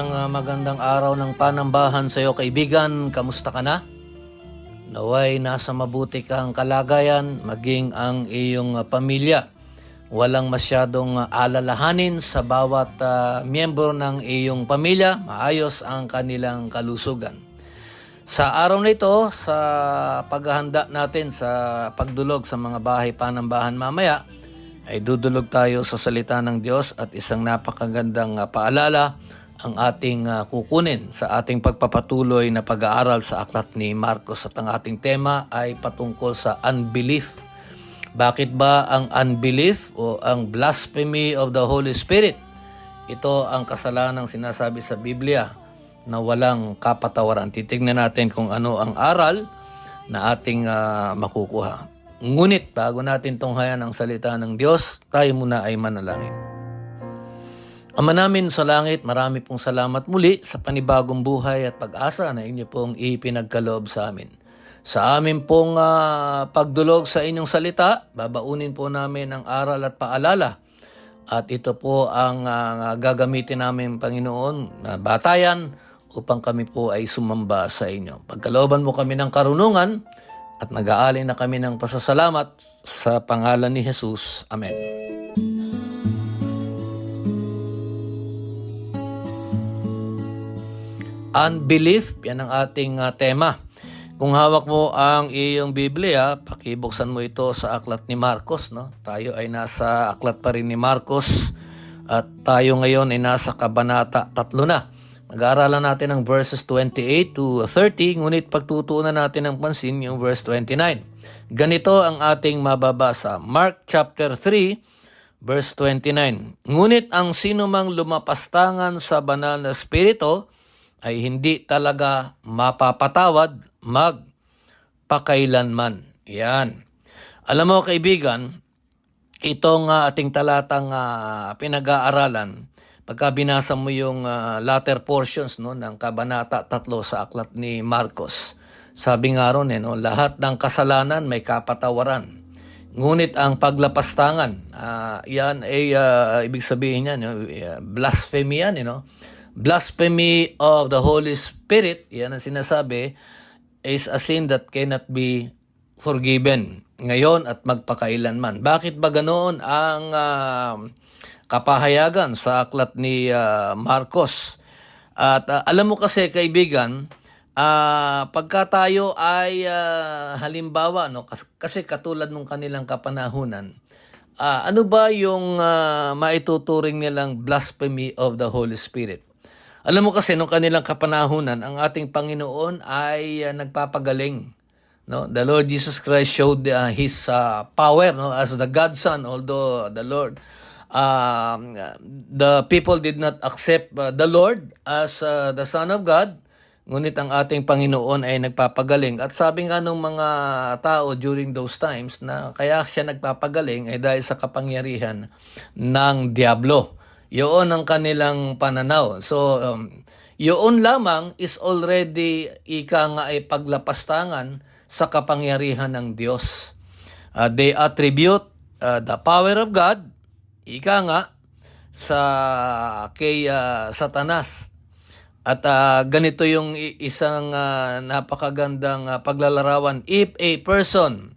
Isang ah, magandang araw ng panambahan sa iyo kaibigan. Kamusta ka na? Naway nasa mabuti kang kalagayan, maging ang iyong ah, pamilya. Walang masyadong ah, alalahanin sa bawat ah, miyembro ng iyong pamilya. Maayos ang kanilang kalusugan. Sa araw na ito, sa paghahanda natin sa pagdulog sa mga bahay panambahan mamaya, ay dudulog tayo sa salita ng Diyos at isang napakagandang paalala ang ating ah, kukunin sa ating pagpapatuloy na pag-aaral sa aklat ni Marcos at ang ating tema ay patungkol sa unbelief. Bakit ba ang unbelief o ang blasphemy of the Holy Spirit? Ito ang kasalanang sinasabi sa Biblia na walang kapatawaran. Titignan natin kung ano ang aral na ating ah, makukuha. Ngunit bago natin tunghayan ang salita ng Diyos, tayo muna ay manalangin. Ama namin sa langit, marami pong salamat muli sa panibagong buhay at pag-asa na inyo pong ipinagkaloob sa amin. Sa amin pong ah, pagdulog sa inyong salita, babaunin po namin ang aral at paalala. At ito po ang ah, gagamitin namin, Panginoon, na batayan upang kami po ay sumamba sa inyo. Pagkalooban mo kami ng karunungan at nag-aalay na kami ng pasasalamat sa pangalan ni Jesus. Amen. Unbelief, yan ang ating ah, tema. Kung hawak mo ang iyong Biblia, pakibuksan mo ito sa aklat ni Marcos. No? Tayo ay nasa aklat pa rin ni Marcos at tayo ngayon ay nasa kabanata tatlo na. Mag-aaralan natin ang verses 28 to 30, ngunit pagtutunan natin ng pansin yung verse 29. Ganito ang ating mababasa. Mark chapter 3, verse 29. Ngunit ang sinumang lumapastangan sa banal na spirito ay hindi talaga mapapatawad magpakailanman. Yan. Alam mo kaibigan, itong ah, ating talatang ah, pinag-aaralan, pagka binasa mo yung ah, latter portions no, ng Kabanata 3 sa aklat ni Marcos, sabi nga ron, eh, no, lahat ng kasalanan may kapatawaran. Ngunit ang paglapastangan, ah, yan ay ah, ibig sabihin yan, no, eh, blasphemy yan, you know? Blasphemy of the Holy Spirit, yan ang sinasabi, is a sin that cannot be forgiven ngayon at magpakailanman. Bakit ba ganoon ang ah, kapahayagan sa aklat ni ah, Marcos? At ah, alam mo kasi kaibigan, ah, pagka tayo ay ah, halimbawa, no, kas- kasi katulad nung kanilang kapanahunan, ah, ano ba yung ah, maituturing nilang blasphemy of the Holy Spirit? Alam mo kasi nung kanilang kapanahunan, ang ating Panginoon ay ah, nagpapagaling. No, the Lord Jesus Christ showed uh, his uh, power no? As the God Son although the Lord um, the people did not accept uh, the Lord as uh, the Son of God ngunit ang ating Panginoon ay nagpapagaling. At sabi nga ng mga tao during those times na kaya siya nagpapagaling ay dahil sa kapangyarihan ng Diablo yun ang kanilang pananaw so um, yun lamang is already ika nga ay paglapastangan sa kapangyarihan ng Diyos. Uh, they attribute uh, the power of God, ika nga, sa kay uh, Satanas. At uh, ganito yung isang uh, napakagandang uh, paglalarawan. If a person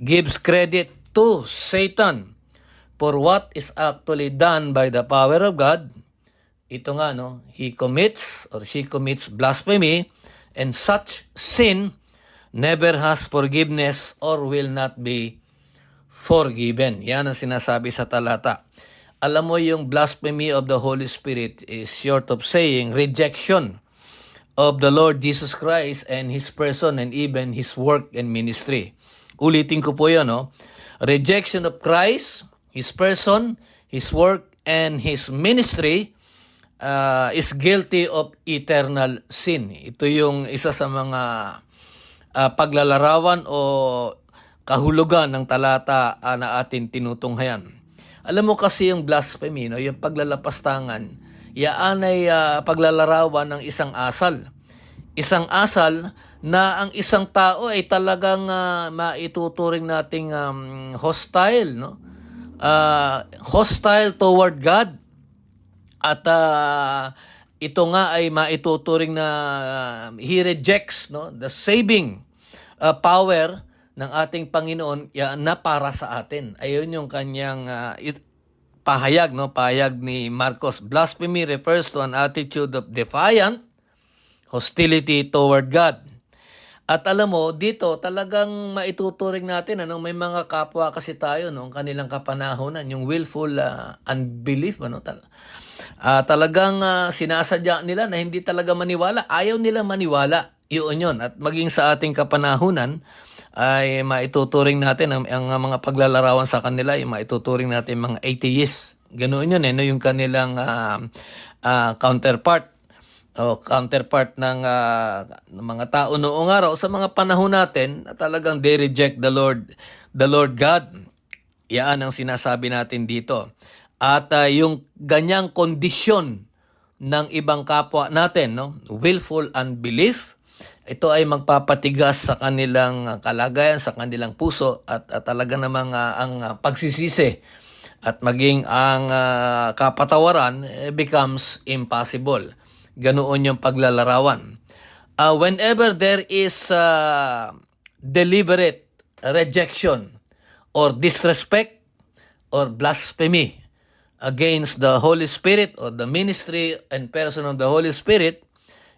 gives credit to Satan for what is actually done by the power of God, ito nga no, he commits or she commits blasphemy and such sin never has forgiveness or will not be forgiven. Yan ang sinasabi sa talata. Alam mo yung blasphemy of the Holy Spirit is short of saying rejection of the Lord Jesus Christ and His person and even His work and ministry. Ulitin ko po yun, no? Rejection of Christ, His person, His work, and His ministry uh, is guilty of eternal sin. Ito yung isa sa mga uh, paglalarawan o kahulugan ng talata uh, na atin tinutunghayan. Alam mo kasi yung blasphemy, no? yung paglalapastangan, yaan ay uh, paglalarawan ng isang asal. Isang asal na ang isang tao ay talagang uh, maituturing nating um, hostile, no? Uh, hostile toward God. At uh, ito nga ay maituturing na uh, he rejects no the saving uh, power ng ating Panginoon na para sa atin. Ayun yung kanyang uh, it, pahayag no pahayag ni Marcos blasphemy refers to an attitude of defiant hostility toward God. At alam mo, dito talagang maituturing natin, ano, may mga kapwa kasi tayo, no, kanilang kapanahonan, yung willful uh, unbelief, ano, tal uh, talagang uh, sinasadya nila na hindi talaga maniwala, ayaw nila maniwala, yun yun. At maging sa ating kapanahunan, ay maituturing natin ang, ang mga paglalarawan sa kanila, yung maituturing natin mga atheists. Ganoon yun, eh, no, yung kanilang uh, uh, counterpart o counterpart ng, uh, ng mga tao noong araw sa mga panahon natin na talagang they reject the Lord the Lord God. Yan ang sinasabi natin dito. At uh, yung ganyang kondisyon ng ibang kapwa natin, no? willful unbelief, ito ay magpapatigas sa kanilang kalagayan, sa kanilang puso at, at talaga namang uh, ang uh, pagsisisi at maging ang uh, kapatawaran eh, becomes impossible. Ganoon yung paglalarawan. Uh, whenever there is uh, deliberate rejection or disrespect or blasphemy against the Holy Spirit or the ministry and person of the Holy Spirit,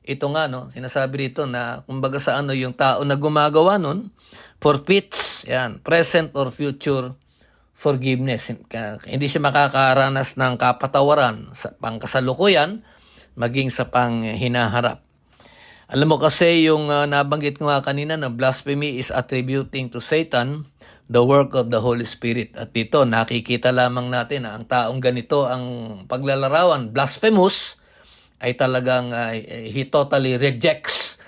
ito nga, no, sinasabi dito na kumbaga sa ano yung tao na gumagawa nun, forfeits, yan, present or future forgiveness. Hindi siya makakaranas ng kapatawaran sa pangkasalukuyan, maging sa pang hinaharap. Alam mo kasi yung uh, nabanggit ko nga kanina na blasphemy is attributing to Satan the work of the Holy Spirit. At dito nakikita lamang natin na ang taong ganito ang paglalarawan, blasphemous, ay talagang uh, he totally rejects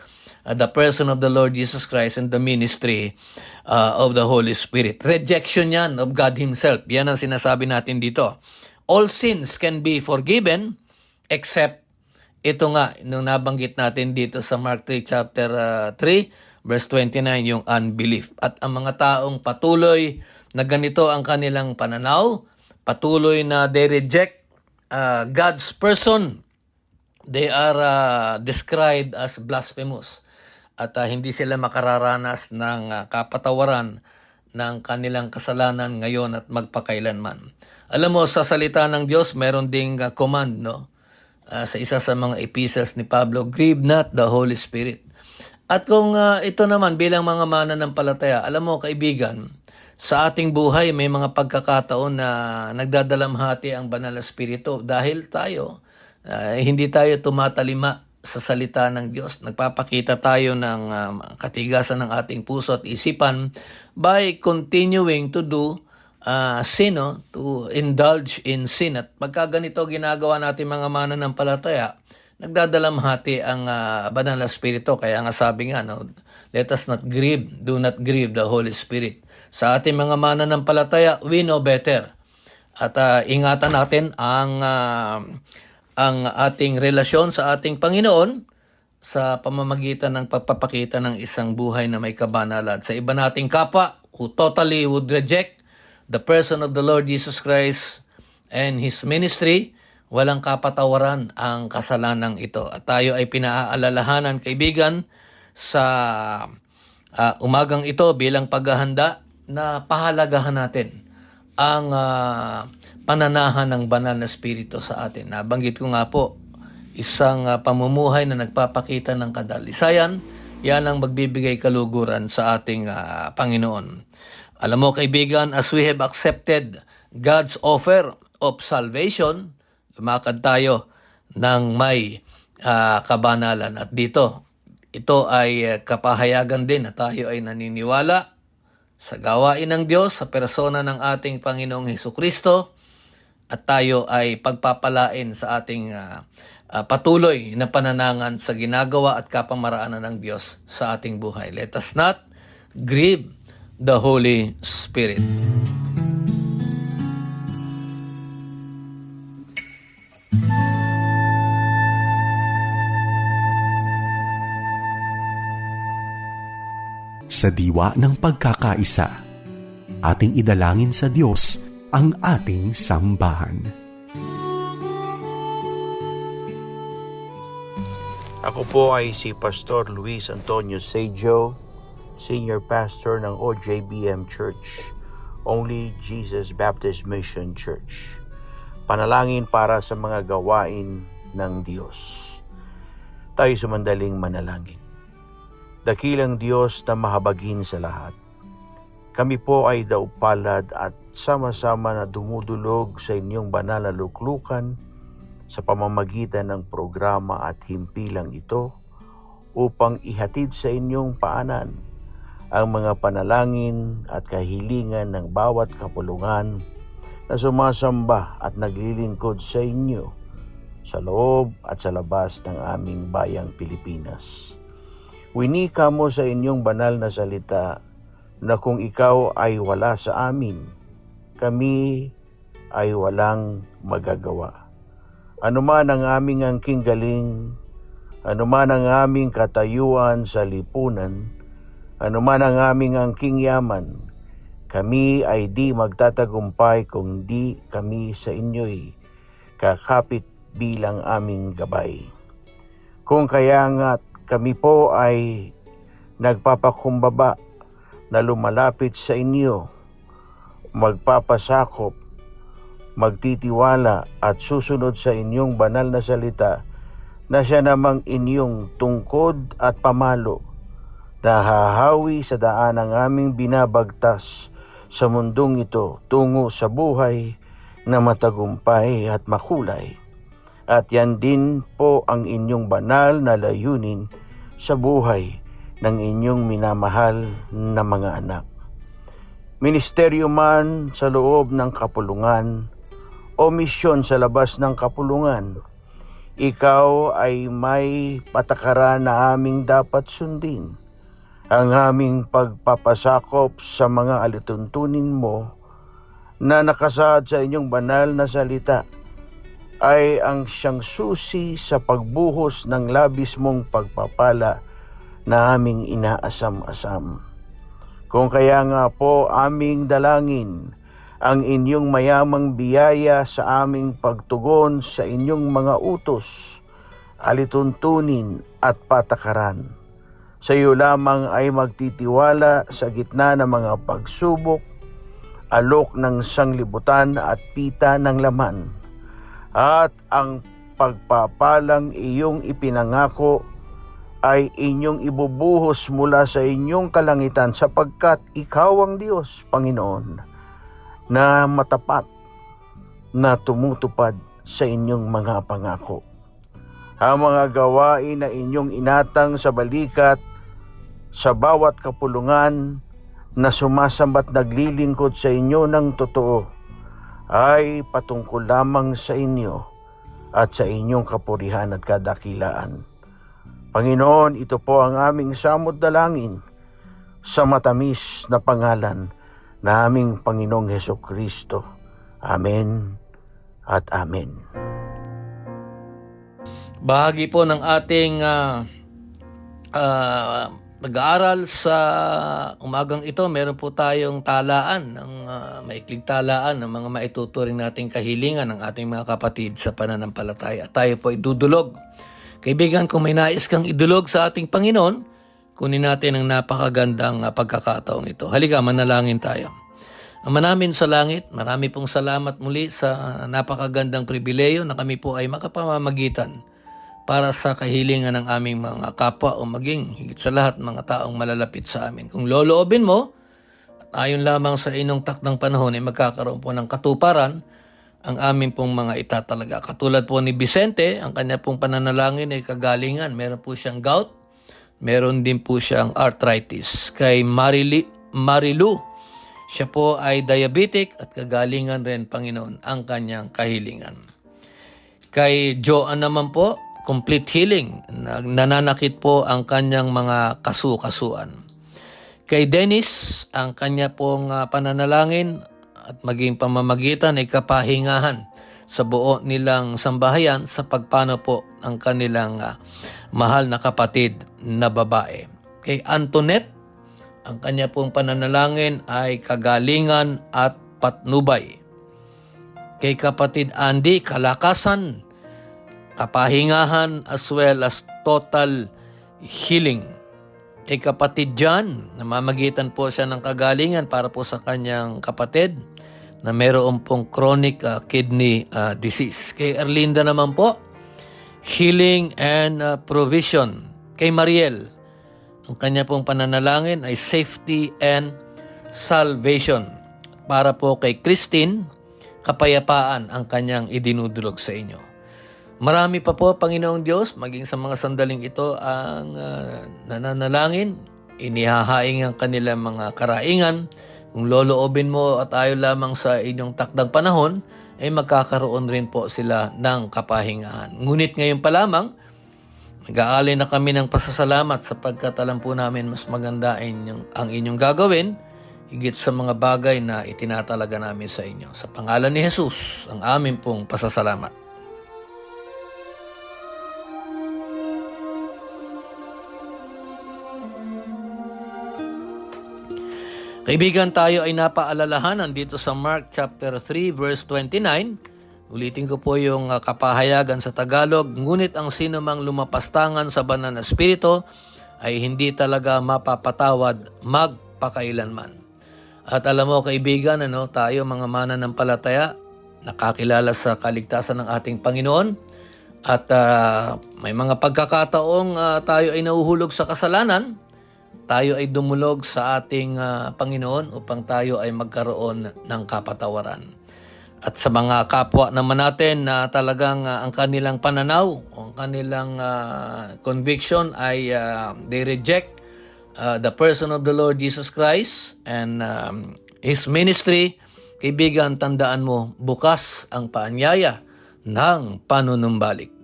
uh, the person of the Lord Jesus Christ and the ministry uh, of the Holy Spirit. Rejection yan of God Himself. Yan ang sinasabi natin dito. All sins can be forgiven except ito nga, nung nabanggit natin dito sa Mark 3 chapter uh, 3, verse 29, yung unbelief. At ang mga taong patuloy na ganito ang kanilang pananaw, patuloy na they reject uh, God's person, they are uh, described as blasphemous. At uh, hindi sila makararanas ng uh, kapatawaran ng kanilang kasalanan ngayon at magpakailanman. Alam mo, sa salita ng Diyos, meron ding uh, command, no? Uh, sa isa sa mga epistles ni Pablo, grieve not the Holy Spirit. At kung uh, ito naman bilang mga mananampalataya, alam mo kaibigan, sa ating buhay may mga pagkakataon na nagdadalamhati ang banal na spirito dahil tayo uh, hindi tayo tumatalima sa salita ng Diyos. Nagpapakita tayo ng uh, katigasan ng ating puso at isipan by continuing to do uh, sin, no? to indulge in sin. At pagka ganito ginagawa natin mga mananampalataya, nagdadalamhati ang uh, banal na spirito. Kaya nga sabi nga, no, let us not grieve, do not grieve the Holy Spirit. Sa ating mga mananampalataya, we know better. At uh, ingatan natin ang uh, ang ating relasyon sa ating Panginoon sa pamamagitan ng pagpapakita ng isang buhay na may kabanalan. Sa iba nating kapwa who totally would reject the person of the Lord Jesus Christ and His ministry, walang kapatawaran ang kasalanang ito. At tayo ay pinaaalalahanan, kaibigan, sa uh, umagang ito bilang paghahanda na pahalagahan natin ang uh, pananahan ng banal na spirito sa atin. Nabanggit ko nga po, isang uh, pamumuhay na nagpapakita ng kadalisayan, yan ang magbibigay kaluguran sa ating ah, Panginoon. Alam mo kaibigan, as we have accepted God's offer of salvation, lumakad tayo ng may ah, kabanalan. At dito, ito ay ah, kapahayagan din na tayo ay naniniwala sa gawain ng Diyos sa persona ng ating Panginoong Heso Kristo at tayo ay pagpapalain sa ating ah, ah, patuloy na pananangan sa ginagawa at kapamaraanan ng Diyos sa ating buhay. Let us not grieve the Holy Spirit. Sa diwa ng pagkakaisa, ating idalangin sa Diyos ang ating sambahan. Ako po ay si Pastor Luis Antonio Sejo, Senior Pastor ng OJBM Church, Only Jesus Baptist Mission Church. Panalangin para sa mga gawain ng Diyos. Tayo sumandaling manalangin. Dakilang Diyos na mahabagin sa lahat. Kami po ay daupalad at sama-sama na dumudulog sa inyong banal na luklukan sa pamamagitan ng programa at himpilang ito upang ihatid sa inyong paanan ang mga panalangin at kahilingan ng bawat kapulungan na sumasamba at naglilingkod sa inyo sa loob at sa labas ng aming bayang Pilipinas. Winika mo sa inyong banal na salita na kung ikaw ay wala sa amin, kami ay walang magagawa. Anuman ang aming angking galing, anuman ang aming katayuan sa lipunan, anuman ang aming angking yaman, kami ay di magtatagumpay kung di kami sa inyo'y kakapit bilang aming gabay. Kung kaya nga kami po ay nagpapakumbaba na lumalapit sa inyo, magpapasakop, magtitiwala at susunod sa inyong banal na salita na siya namang inyong tungkod at pamalo na hahawi sa daan ng aming binabagtas sa mundong ito tungo sa buhay na matagumpay at makulay. At yan din po ang inyong banal na layunin sa buhay ng inyong minamahal na mga anak. Ministeryo man sa loob ng kapulungan o misyon sa labas ng kapulungan, ikaw ay may patakaran na aming dapat sundin. Ang aming pagpapasakop sa mga alituntunin mo na nakasaad sa inyong banal na salita ay ang siyang susi sa pagbuhos ng labis mong pagpapala na aming inaasam-asam. Kung kaya nga po aming dalangin ang inyong mayamang biyaya sa aming pagtugon sa inyong mga utos, alituntunin at patakaran. Sa iyo lamang ay magtitiwala sa gitna ng mga pagsubok, alok ng sanglibutan at pita ng laman. At ang pagpapalang iyong ipinangako ay inyong ibubuhos mula sa inyong kalangitan sapagkat ikaw ang Diyos, Panginoon, na matapat na tumutupad sa inyong mga pangako. Ang mga gawain na inyong inatang sa balikat sa bawat kapulungan na sumasambat naglilingkod sa inyo ng totoo ay patungkol lamang sa inyo at sa inyong kapurihan at kadakilaan. Panginoon, ito po ang aming samot dalangin sa matamis na pangalan na aming Panginoong Heso Kristo. Amen at Amen. Bahagi po ng ating ah, ah, pag-aaral sa umagang ito, meron po tayong talaan, ng ah, maikling talaan ng mga maituturing nating kahilingan ng ating mga kapatid sa pananampalataya. At tayo po ay dudulog. Kaibigan, kung may nais kang idulog sa ating Panginoon, kunin natin ang napakagandang ah, pagkakataong ito. Halika, manalangin tayo. Ama namin sa langit, marami pong salamat muli sa napakagandang pribileyo na kami po ay makapamamagitan para sa kahilingan ng aming mga kapwa o maging higit sa lahat mga taong malalapit sa amin. Kung loloobin mo, ayon lamang sa inyong takdang panahon ay magkakaroon po ng katuparan ang aming pong mga itatalaga. Katulad po ni Vicente, ang kanya pong pananalangin ay kagalingan. Meron po siyang gout, meron din po siyang arthritis. Kay Marili, Marilu, siya po ay diabetic at kagalingan rin, Panginoon, ang kanyang kahilingan. Kay Joan naman po, complete healing. Nananakit po ang kanyang mga kasu-kasuan. Kay Dennis, ang kanya pong ah, pananalangin at maging pamamagitan ay kapahingahan sa buo nilang sambahayan sa pagpano po ang kanilang ah, mahal na kapatid na babae. Kay Antoinette, ang kanya pong pananalangin ay kagalingan at patnubay. Kay kapatid Andy, kalakasan, kapahingahan as well as total healing. Kay kapatid John, namamagitan po siya ng kagalingan para po sa kanyang kapatid na mayroon pong chronic ah, kidney ah, disease. Kay Erlinda naman po, healing and ah, provision. Kay Mariel, ang kanya pong pananalangin ay safety and salvation. Para po kay Christine, kapayapaan ang kanyang idinudulog sa inyo. Marami pa po, Panginoong Diyos, maging sa mga sandaling ito ang ah, nananalangin, inihahaing ang kanilang mga karaingan. Kung loloobin mo at ayaw lamang sa inyong takdang panahon, ay magkakaroon rin po sila ng kapahingahan. Ngunit ngayon pa lamang, Nag-aalay na kami ng pasasalamat sapagkat alam po namin mas maganda inyong, ang inyong gagawin higit sa mga bagay na itinatalaga namin sa inyo. Sa pangalan ni Jesus, ang amin pong pasasalamat. Kaibigan, tayo ay napaalalahanan dito sa Mark chapter 3 verse 29. Ulitin ko po yung uh, kapahayagan sa Tagalog. Ngunit ang sino mang lumapastangan sa banal na espiritu ay hindi talaga mapapatawad magpakailanman. At alam mo kaibigan, ano, tayo mga mananampalataya, nakakilala sa kaligtasan ng ating Panginoon at ah, may mga pagkakataong ah, tayo ay nahuhulog sa kasalanan, tayo ay dumulog sa ating ah, Panginoon upang tayo ay magkaroon ng kapatawaran. At sa mga kapwa naman natin na talagang ah, ang kanilang pananaw, ang kanilang ah, conviction ay ah, they reject uh, the person of the Lord Jesus Christ and um, His ministry, kaibigan, tandaan mo, bukas ang paanyaya ng panunumbalik.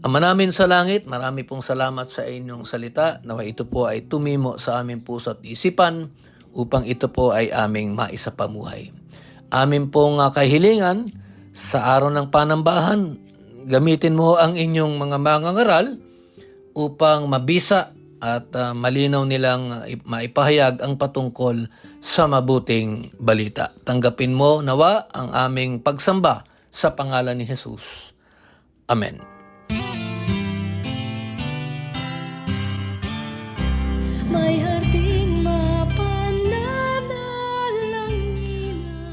Ama namin sa langit, marami pong salamat sa inyong salita. Nawa ito po ay tumimo sa aming puso at isipan upang ito po ay aming maisapamuhay. Amin pong ah, kahilingan sa araw ng panambahan, gamitin mo ang inyong mga mangangaral upang mabisa at ah, malinaw nilang ah, ip- maipahayag ang patungkol sa mabuting balita. Tanggapin mo nawa ang aming pagsamba sa pangalan ni Jesus. Amen.